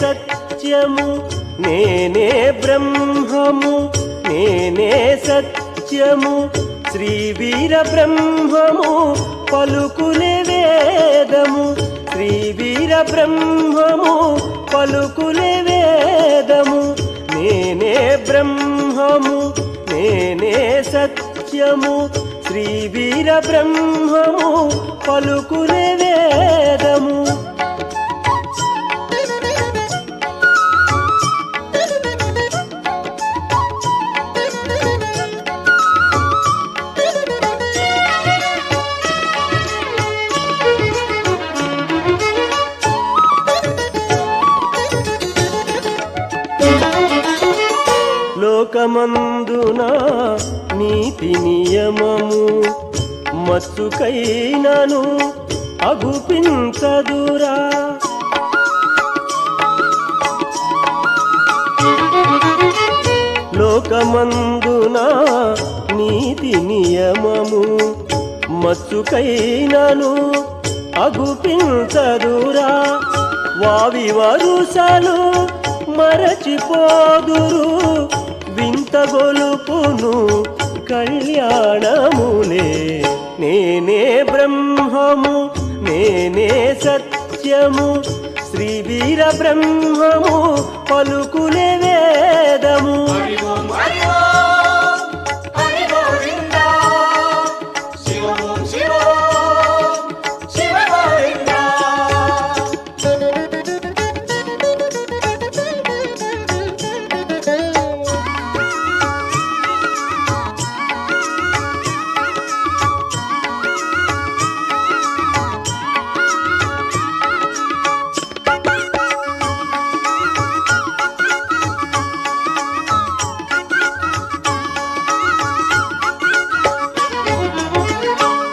సత్యము నేనే బ్రహ్మము నేనే సత్యము. శ్రీ వీర బ్రహ్మము పలుకులే వేదము. శ్రీ వీర బ్రహ్మము పలుకులే వేదము. నేనే బ్రహ్మము నేనే సత్యము. శ్రీ వీర బ్రహ్మము పలుకులే వేదము. మందునా నీతి నియమము మత్సుకైనను అగుపించదురా. లోకమందున నీతి నియమము మత్సుకైనను అగుపించదురా. వావి వరుసలు మరచిపోదురు. వింత గొలుపును కళ్యాణములే నేనే బ్రహ్మము నేనే సత్యము. శ్రీ వీర బ్రహ్మము పలుకులే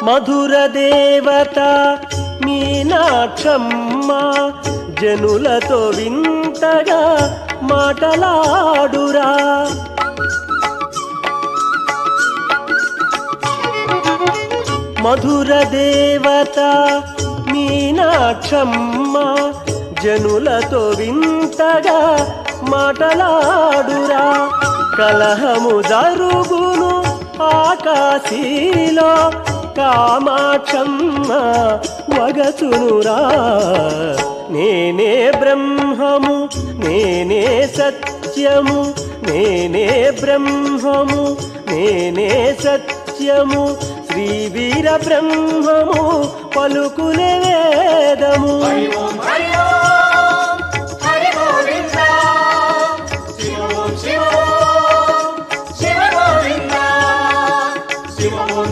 మధుర దేవత మీనాక్షమ్మ జనులతో వింతగా మాటలాడురా. మధుర దేవత మీనాక్షమ్మ జనులతో వింతగా మాటలాడురా. కలహము జరుగును ఆకాశీలో కామాక్షమ్మ వగసునురా నేనే బ్రహ్మము నేనే సత్యము నేనే బ్రహ్మము నేనే సత్యము. శ్రీ వీర బ్రహ్మము పలుకునే వేదము.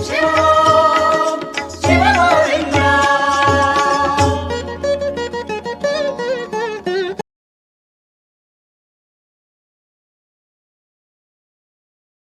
శివ.